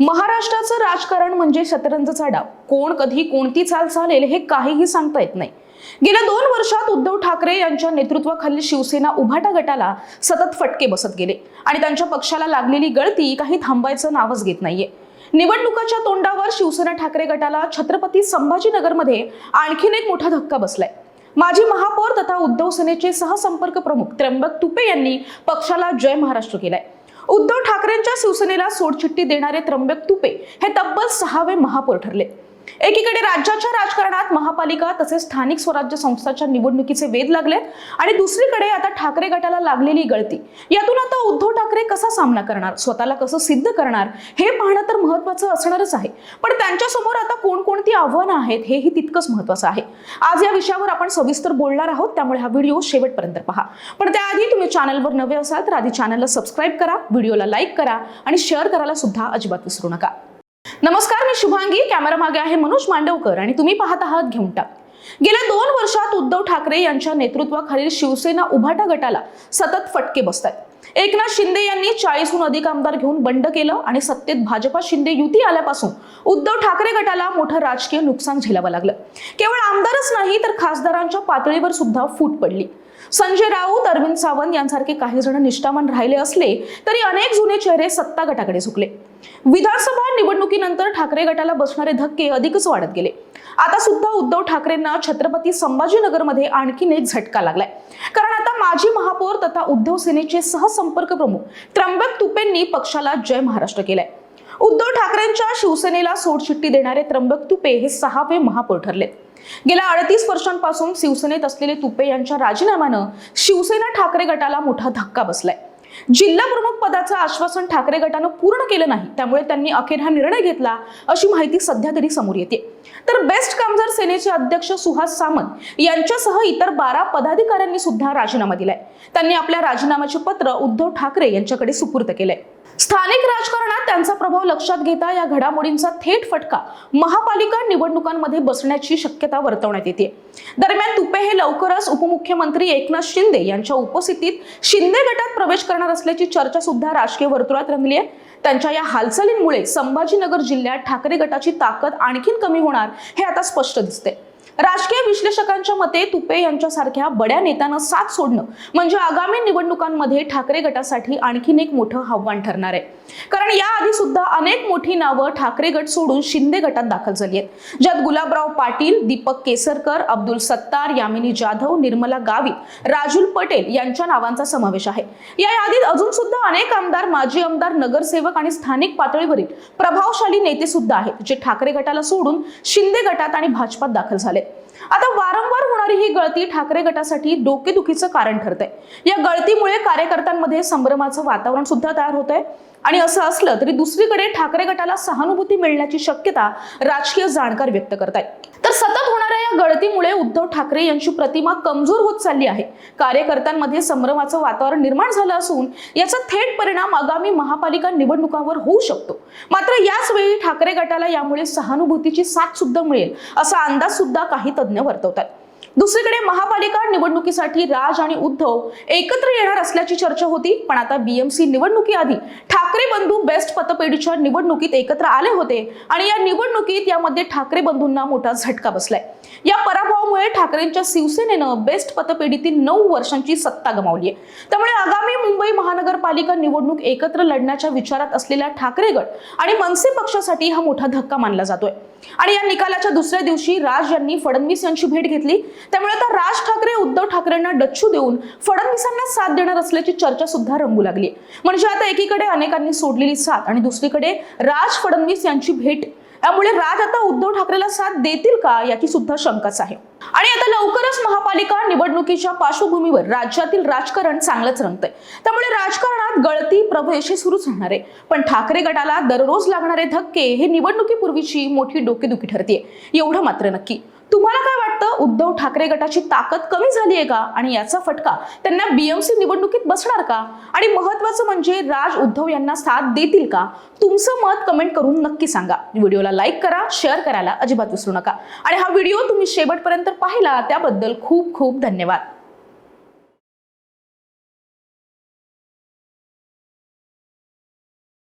महाराष्ट्राचं राजकारण म्हणजे शतरंजचा डाव. कोण कधी कोणती चाल चालेल हे काहीही सांगता येत नाही. गेल्या दोन वर्षात उद्धव ठाकरे यांच्या नेतृत्वाखालील शिवसेना उभाटा गटाला सतत फटके बसत गेले. आणि त्यांच्या पक्षाला लागलेली गळती काही थांबायचं नावच घेत नाहीये. निवडणुकाच्या तोंडावर शिवसेना ठाकरे गटाला छत्रपती संभाजीनगरमध्ये आणखीन एक मोठा धक्का बसलाय. माजी महापौर तथा उद्धव सेनेचे सहसंपर्क प्रमुख त्र्यंबक तुपे यांनी पक्षाला जय महाराष्ट्र केलाय. उद्धव ठाकरेंच्या शिवसेनेला सोडचिठ्ठी देणारे त्र्यंबक तुपे हे तब्बल सहावे महापौर ठरले. एकीकडे राज्याच्या राजकारणात महापालिका तसेच स्थानिक स्वराज्य संस्थांच्या निवडणुकीचे वेध लागलेत आणि दुसरीकडे आता ठाकरे गटाला लागलेली गळती. यातून आता उद्धव ठाकरे कसा सामना करणार? स्वतःला कसं सिद्ध करणार? हे पाहणं तर महत्वाचं असणारच आहे. पण त्यांच्यासमोर आता कोणकोणती आव्हानं आहेत हेही तितकंच महत्वाचं आहे. आज या विषयावर आपण सविस्तर बोलणार आहोत त्यामुळे हा व्हिडिओ शेवटपर्यंत पहा. पण त्याआधी तुम्ही चॅनलवर नवे असाल तर आधी चॅनलला सबस्क्राईब करा व्हिडिओला लाईक करा आणि शेअर करायला सुद्धा अजिबात विसरू नका. नमस्कार मी शुभांगी. कॅमेरा मागे आहे मनोज मांडवकर आणि तुम्ही पाहत आहात घेऊन टाक. गेल्या दोन वर्षात उद्धव ठाकरे यांच्या नेतृत्वाखालील शिवसेना उभाटा गटाला सतत फटके बसतात एकनाथ शिंदे यांनी चाळीसहून अधिक आमदार घेऊन बंड केलं आणि सत्तेत भाजपा शिंदे युती आल्यापासून उद्धव ठाकरे गटाला मोठं राजकीय नुकसान झेलावं लागलं. केवळ आमदारच नाही तर खासदारांच्या पातळीवर सुद्धा फूट पडली. संजय राऊत अरविंद सावंत यांसारखे काही जण निष्ठावान राहिले असले तरी अनेक जुने चेहरे सत्ता गटाकडे झुकले. विधानसभा निवडणुकीनंतर ठाकरे गटाला बसणारे धक्के अधिकच वाढत गेले. आता सुद्धा उद्धव ठाकरेंना छत्रपती संभाजीनगरमध्ये आणखीन एक झटका लागलाय. कारण आता माजी महापौर तथा उद्धव सेनेचे सहसंपर्क प्रमुख त्र्यंबक तुपेंनी पक्षाला जय महाराष्ट्र केलाय. उद्धव ठाकरेंच्या शिवसेनेला सोडचिठ्ठी देणारे त्र्यंबक तुपे हे सहावे महापौर ठरलेत. गेल्या अडतीस वर्षांपासून शिवसेनेत असलेले तुपे यांच्या राजीनाम्यानं शिवसेना ठाकरे गटाला मोठा धक्का बसलाय. जिल्हा प्रमुख पदाचं आश्वासन ठाकरे गटानं पूर्ण केलं नाही त्यामुळे त्यांनी अखेर हा निर्णय घेतला अशी माहिती सध्या तरी समोर येते. तर बेस्ट कामगार सेनेचे अध्यक्ष सुहास सामंत यांच्यासह इतर बारा पदाधिकाऱ्यांनी सुद्धा राजीनामा दिलाय. त्यांनी आपल्या राजीनाम्याचे पत्र उद्धव ठाकरे यांच्याकडे सुपूर्द केलंय. स्थानिक राजकारणात त्यांचा प्रभाव लक्षात घेता या घडामोडींचा थेट फटका महापालिका निवडणुकांमध्ये बसण्याची शक्यता वर्तवण्यात येते. दरम्यान तुपे हे लवकरच उपमुख्यमंत्री एकनाथ शिंदे यांच्या उपस्थितीत शिंदे गटात प्रवेश करणार असल्याची चर्चा सुद्धा राजकीय वर्तुळात रंगली आहे. त्यांच्या या हालचालींमुळे संभाजीनगर जिल्ह्यात ठाकरे गटाची ताकद आणखीन कमी होणार हे आता स्पष्ट दिसते राजकीय विश्लेषकांच्या मते तुपे यांच्यासारख्या बड्या नेत्यांना साथ सोडणं म्हणजे आगामी निवडणुकांमध्ये ठाकरे गटासाठी आणखीन एक मोठं आव्हान ठरणार आहे. कारण याआधी सुद्धा अनेक मोठी नावं ठाकरे गट सोडून शिंदे गटात दाखल झाली आहेत. ज्यात गुलाबराव पाटील दीपक केसरकर अब्दुल सत्तार यामिनी जाधव निर्मला गावित राजुल पटेल यांच्या नावांचा समावेश आहे. या यादीत अजून सुद्धा अनेक आमदार माजी आमदार नगरसेवक आणि स्थानिक पातळीवरील प्रभावशाली नेते सुद्धा आहेत जे ठाकरे गटाला सोडून शिंदे गटात आणि भाजपात दाखल झाले आता वारंवार होणारी ही गळती ठाकरे गटासाठी डोकेदुखीचं कारण ठरत आहे या गळतीमुळे कार्यकर्त्यांमध्ये संभ्रमाचं वातावरण सुद्धा तयार होत आहे आणि असं असलं तरी दुसरीकडे ठाकरे गटाला सहानुभूती मिळण्याची शक्यता राजकीय जाणकार व्यक्त करतायत. तर या गळतीमुळे उद्धव ठाकरे यांची प्रतिमा कमजोर होत चालली आहे. कार्यकर्त्यांमध्ये संभ्रमाचं वातावरण निर्माण झालं असून याचा थेट परिणाम आगामी महापालिका निवडणुकांवर होऊ शकतो. मात्र याच वेळी ठाकरे गटाला यामुळे सहानुभूतीची साथ सुद्धा मिळेल असा अंदाज सुद्धा काही तज्ज्ञ वर्तवतात. दुसरीकडे महापालिका निवडणुकीसाठी राज आणि उद्धव एकत्र येणार असल्याची चर्चा होती पण आता बीएमसी निवडणुकीआधी ठाकरे बंधू बेस्ट पतपेढीच्या निवडणुकीत एकत्र आले होते आणि या निवडणुकीत यामध्ये ठाकरे बंधूंना मोठा झटका बसलाय. या पराभवामुळे ठाकरेंच्या शिवसेनेनं बेस्ट पतपेढीतील नऊ वर्षांची सत्ता गमावली आहे त्यामुळे आगामी मुंबई महानगरपालिका निवडणूक एकत्र लढण्याच्या विचारात असलेल्या ठाकरे गट आणि मनसे पक्षासाठी हा मोठा धक्का मानला जातोय. आणि या निकालाच्या दुसऱ्या दिवशी राज यांनी फडणवीस यांची भेट घेतली. त्यामुळे आता राज ठाकरे उद्धव ठाकरेंना डच्चू देऊन फडणवीसांना साथ देणार असल्याची चर्चा सुद्धा रंगू लागली. म्हणजे आता एकीकडे अनेकांनी सोडलेली साथ आणि दुसरीकडे राज फडणवीस यांची भेट. त्यामुळे राज आता उद्धव ठाकरेला साथ देतील का याची सुद्धा शंकाच आहे. आणि आता लवकरच महापालिका निवडणुकीच्या पार्श्वभूमीवर राज्यातील राजकारण चांगलंच रंगतंय. त्यामुळे राजकारणात गळती प्रवेश हे सुरूच राहणार आहे. पण ठाकरे गटाला दररोज लागणारे धक्के हे निवडणुकीपूर्वीची मोठी डोकेदुखी ठरते एवढं मात्र नक्की. तुम्हाला काय वाटतं उद्धव ठाकरे गटाची ताकद कमी झाली आहे का? आणि याचा फटका त्यांना बीएमसी निवडणुकीत बसणार का? आणि महत्वाचं म्हणजे राज उद्धव यांना साथ देतील का? तुमचं मत कमेंट करून नक्की सांगा. व्हिडिओला लाईक करा शेअर करायला अजिबात विसरू नका. आणि हा व्हिडिओ तुम्ही शेवटपर्यंत पाहिला त्याबद्दल खूप खूप धन्यवाद.